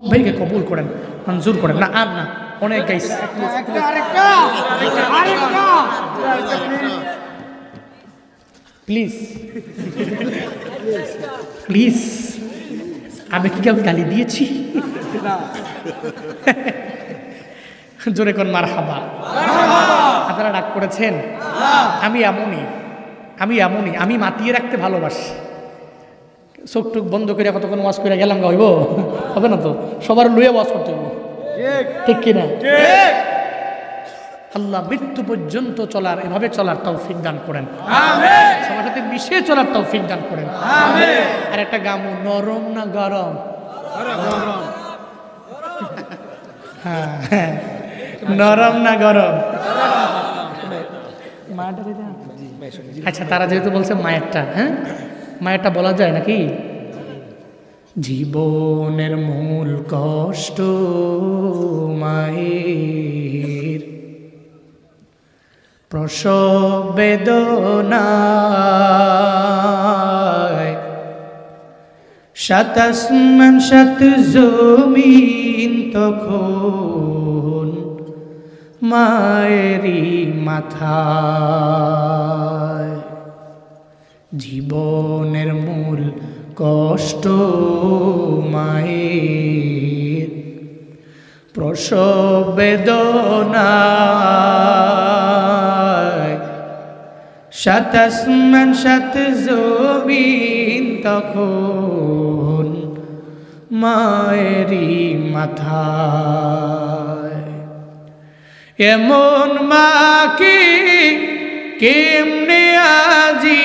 ভাইকে কবুল করেন, মঞ্জুর করেন। না, আর না, অনেক গাইস প্লিজ প্লিজ আমি কি কাউকে গালি দিয়েছি? জোরে কোন মার হাবা আপনারা ডাক করেছেন? আমি এমনই আমি এমনই, আমি মাতিয়ে রাখতে ভালোবাসি। চোখ টুক বন্ধ করে কতক্ষণ ওয়াশ করে গেলাম গা হইব? হবে না তো? সবার লুয়ে ওয়াশ করতে হইব। ঠিক। কিনা? আল্লাহ মৃত্যু পর্যন্ত চলার এভাবে চলার তৌফিক দান করেন। সবার সাথে মিশে চলার তৌফিক দান করেন। আর একটা গামু নরম না গরম? হ্যাঁ হ্যাঁ। নরম না গরম? আচ্ছা তারা যেহেতু বলছে মায়েরটা হ্যাঁ? মায়েরটা বলা যায় নাকি? জীবনের মূল কষ্ট মায়ের। প্রসব বেদনায় সাত আসমান সাত জমিন তখন মায়েরই মাথায়। জীবনের মূল কষ্ট মায়ের প্রসব বেদনায়। সাত আসমান সাত জমিন তখন মায়েরই মাথায়। এমন মাকে কেমনে আজি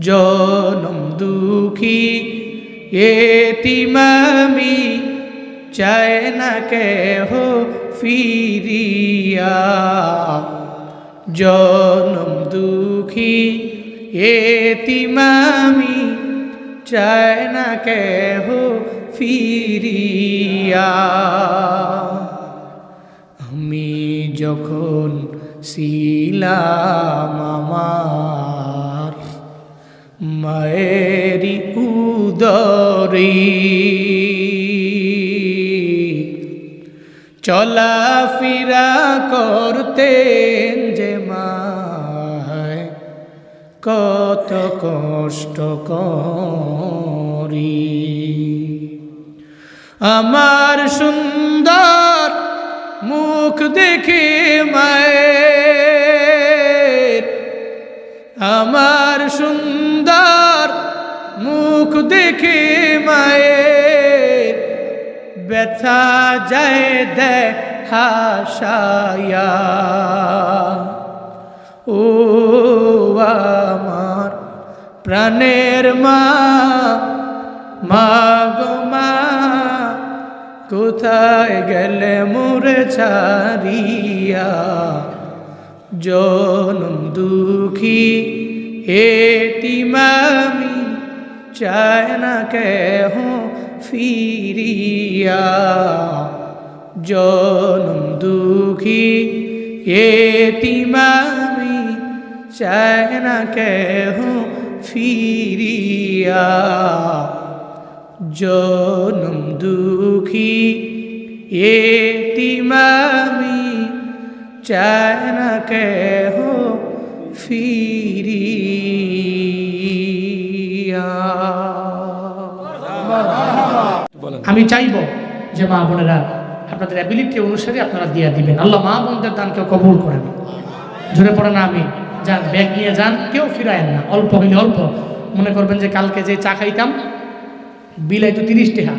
জনম দুঃখী, এতিমামি চায় না কে হো ফিরিয়া। জনম দুঃখী, এতিমামি চায় না কে হো ফিরিয়া। আমি যখন ছিলাম আমার মায়েরি উদরি। চলাফেরা করতেন যে মায় কত কষ্ট করি। আমার সুন্দর মুখ দেখে মায়ের আমার সুন্দর মুখ দেখে মায়ের ব্যথা যায় দে ও আমার প্রাণের মা মা মা, কোথায় গেলে মোরে ছাড়িয়া? জনম দুঃখী এতিমামি চায় না কেহ ফিরিয়া। জনম দুঃখী এতিমামি চায় না কেহ ফিরিয়া। জনম দুঃখী এতিমামি চায় না কেহ ফিরিয়া। আমি চাইব যে মা বোনেরা আপনাদের অ্যাবিলিটি অনুসারে আপনারা দিয়ে দিবেন। আল্লাহ মা বোনদের দানকে কবুল করেন। ঝরে পড়ে না আমি। যান, ব্যাগ নিয়ে যান, কেউ ফিরায়েন না। অল্প হইলে অল্প। মনে করবেন যে কালকে যে চা খাইতাম, বিল হয়তো তিরিশ টাকা।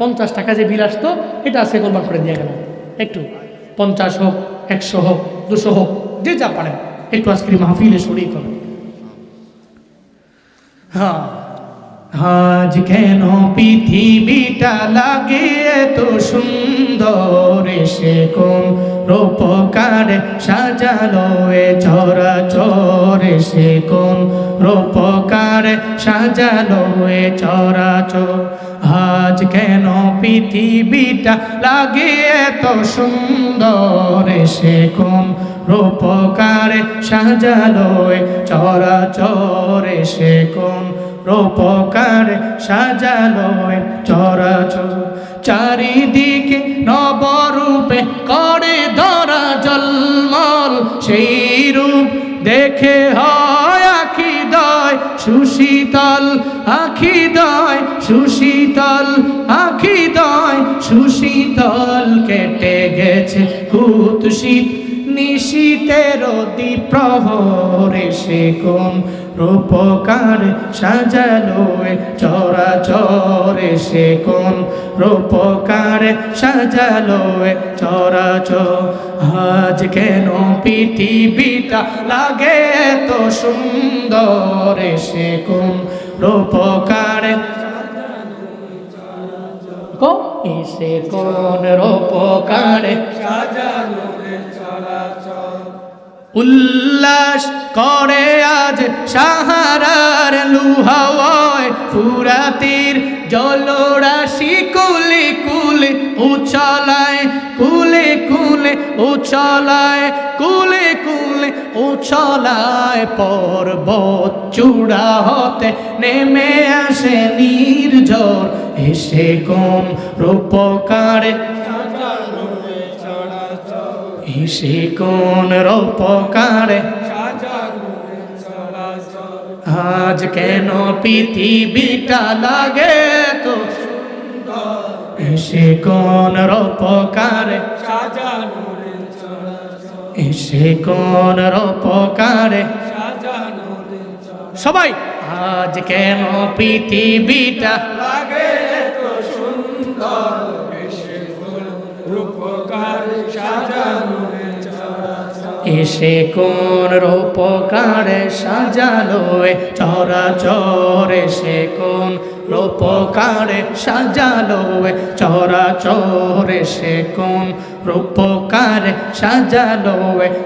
পঞ্চাশ টাকা যে বিল আসতো, এটা আছে কোরবান করে দিয়ে গেলাম একটু পঞ্চাশ হোক একশো হোক দুশো হোক যে যা পারেন। একটু আজকের মাহফিলে শরিক হবে হ্যাঁ আজ কেন পৃথিবীটা লাগে এত সুন্দর সে কোন রূপকার সাজালো এ চরা চরে সে কোন রূপকার সাজালো এ চরা চর আজ কেন পৃথিবীটা লাগে এত সুন্দর? সে কোন রূপকার সাজালো এ চরা চরে সে কোন রূপকার সাজালো এ চরাচর? চারিদিকে নবরূপে করে ধরা জলমল। সেই রূপ দেখে হয় আখি দয়, সুশীতল আখি দয়, সুশীতল আখি দয় সুশীতল কেটে গেছে কুত শীত। নিশীতের প্রহরে সে কোন রূপকার সাজালো চরাচরে সে কোন রূপকার সাজালো এ চরাচর। আজ কেন পৃথিবীটা লাগে তো সুন্দর সে কোন রূপকার কো ইসে কোন রূপকার। উল্লাস করে আজ সাহারার লুহাওয়ায়, ফুরাতির জলরাশি কুলি উছলায় কুলে কুলে উছলায়, কুলে কুলে উছলায় পর্বত চূড়া হতে নেমে আসে নির্ঝর। এসে কোন রূপকারে, এসে কোন রূপকারে। আজ কেন পৃথিবীটা লাগে তো? এসে কোন রূপকারে। এসে কোন রূপকারে। সবাই আজ কেন পৃথিবীটা এসে কোন রূপকারে সাজালো এ? চরাচর এসে কোন রূপকারে সাজালো এ? চরাচর এসে কোন রূপকারে সাজালো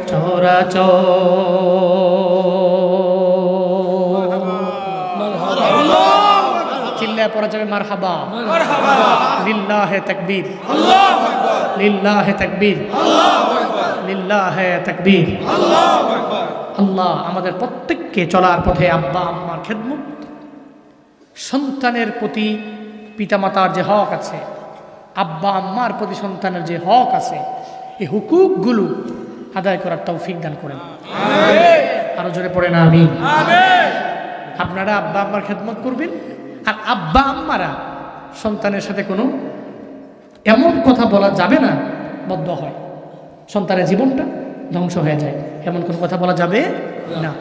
চরাচর চিল্লায় পড়া যাবে মার হাবা লিল্লাহে তাকবীর। লিল্লাহে তাকবীর। লিল্লাহে তাকবীর। আল্লাহ আমাদের প্রত্যেককে চলার পথে আব্বা আম্মার খেদমত। সন্তানের প্রতি পিতামাতার যে হক আছে আব্বা আম্মার প্রতি সন্তানের যে হক আছে এই হুকুকগুলো আদায় করার তৌফিক দান করেন। আরও জোরে পড়ে না আমি আপনারা আব্বা আম্মার খেদমত করবেন আর আব্বা আম্মারা সন্তানের সাথে কোনো এমন কথা বলা যাবে না বদ্ধ হয়। সন্তানের জীবনটা ধ্বংস হয়ে যায়। এমন কোনো কথা বলা যাবে? না।